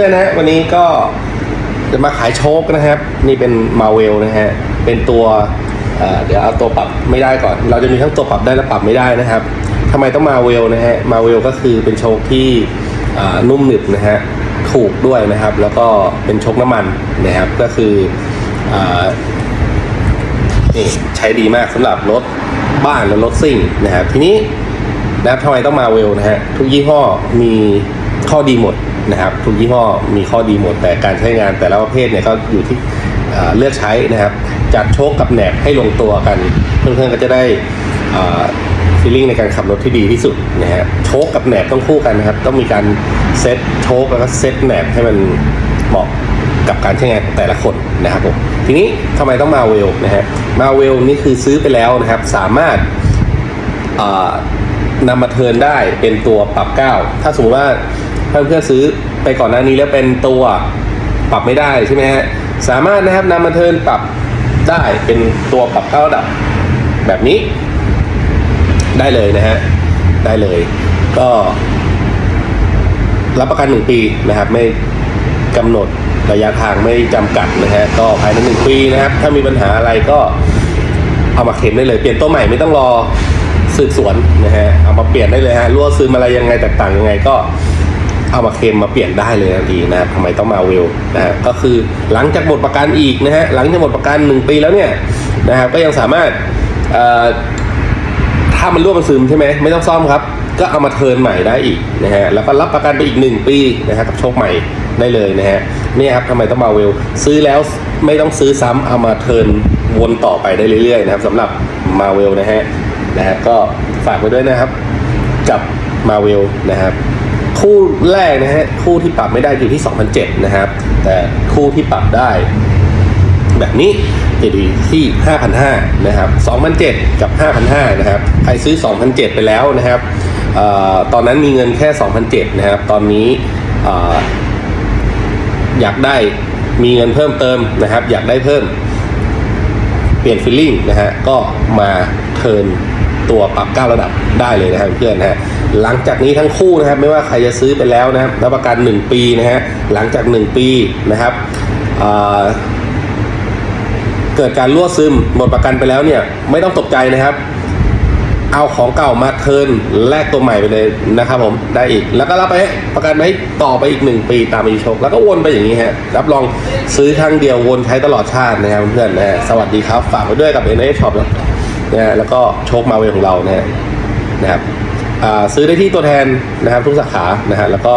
พื่อนๆนะวันนี้ก็จะมาขายโชคนะครับ นี่เป็นมาเวลนะฮะเป็นตัวเเดี๋ยวเอาตัวปรับไม่ได้ก่อน เราจะมีทั้งตัวปรับได้และปรับไม่ได้นะครับทำไมต้องมาเวลนะฮะมาเวลก็คือเป็นโชคที่นุ่มหนึบนะฮะถูกด้วยนะครับ แล้วก็เป็นโชคน้ำมันนะครับก็คืออนี่ใช้ดีมากสำหรับรถบ้านและรถซิ่งนะครับทีนี้นะทำไมต้องมาเวลนะฮะทุกยี่ห้อมีข้อดีหมด นะครับทุกยี่ห้อมีข้อดีหมดแต่การใช้งานแต่ละประเภทเนี่ยก็อยู่ที่เลือกใช้นะครับ จัดโชคกับแหนบให้ลงตัวกัน เพื่อนๆก็จะได้ฟีลลิ่งในการขับรถที่ดีที่สุดนะฮะโชคกับแหนบต้องคู่กันนะครับ ต้องมีการเซตโชคแล้วก็เซตแหนบให้มันเหมาะกับการใช้งานของแต่ละคนนะครับผมทีนี้ทำไมต้องมาเวลนะฮะมาเวลนี่คือซื้อไปแล้วนะครับ สามารถนำมาเทิร์นได้เป็นตัวปรับเก้าถ้าสมมติว่า เพื่อนซื้อไปก่อนหน้านี้แล้วเป็นตัวปรับไม่ได้ใช่ไหมฮะสามารถนะครับนำมาเทิร์นปรับได้เป็นตัวปรับเก้าระดับแบบนี้ ได้เลยนะฮะได้เลย ก็ รับประกันหนึ่งปีนะครับ ไม่กำหนดระยะทางไม่จำกัดนะฮะก็ภายในหนึ่งปีนะครับ ถ้ามีปัญหาอะไรก็เอามาเข็มได้เลย เปลี่ยนตัวใหม่ไม่ต้องรอสืบสวนนะฮะเอามาเปลี่ยนได้เลยฮะรั่วซึมอะไรยังไงแตกต่างยังไงก็ เอามาเคลมมาเปลี่ยนได้เลยทันทีนะครับทำไมต้องมาเวลนะฮะก็คือหลังจากหมดประกันอีกนะฮะหลังจากหมดประกันหนึ่งปีแล้วเนี่ยนะครับก็ยังสามารถถ้ามันรั่วมันซึมใช่ไหมไม่ต้องซ่อมครับ ก็เอามาเทิร์นใหม่ได้อีกนะฮะแล้วก็รับประกันไปอีก 1 ปีนะฮะกับโชคใหม่ได้เลยนะฮะนี่ครับทำไมต้องมาเวลซื้อแล้วไม่ต้องซื้อซ้ำเอามาเทิร์นวนต่อไปได้เรื่อยๆนะครับสำหรับมาเวลนะฮะนะฮะก็ฝากไว้ด้วยนะครับกับมาเวลนะครับ คู่แรกนะฮะคู่ที่ปรับไม่ได้อยู่ที่2007นะครับ แต่คู่ที่ปรับได้แบบนี้จะอยู่ที่ 5,500นะครับ2,007 กับ 5,500นะครับ ใครซื้อ 2,007 ไปแล้วนะครับออตอนนั้นมีเงินแค่ 2,007นะครับ ตอนนี้เอ่ออยากได้มีเงินเพิ่มเติมนะครับ อยากได้เพิ่ม เปลี่ยนฟิลลิ่งนะฮะ ก็มาเทิร์น ตัวปรับเก้าระดับได้เลยนะครับเพื่อนนะฮะหลังจากนี้ทั้งคู่นะครับ ไม่ว่าใครจะซื้อไปแล้วนะครับรับประกัน 1 ปีนะฮะหลังจาก 1 ปีนะครับเเกิดการรั่วซึมหมดประกันไปแล้วเนี่ยไม่ต้องตกใจนะครับ เอาของเก่ามาเทิร์นแลกตัวใหม่ไปเลยนะครับผมได้อีก แล้วก็รับไปประกันไปให้ต่อไปอีกหนึ่งปีตามอายุโชคแล้วก็วนไปอย่างนี้ฮะรับรองซื้อครั้งเดียววนใช้ตลอดชาตินะครับเพื่อนนะสวัสดีครับ ฝากไว้ด้วยกับ n s Shop นะแล้วก็โชคมาเวลของเราเนี่ยนะครับซื้อได้ที่ตัวแทนนะครับทุกสาขานะฮะแล้วก็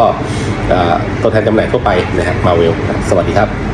ตัวแทนจำหน่ายทั่วไปนะครับมาเวล สวัสดีครับ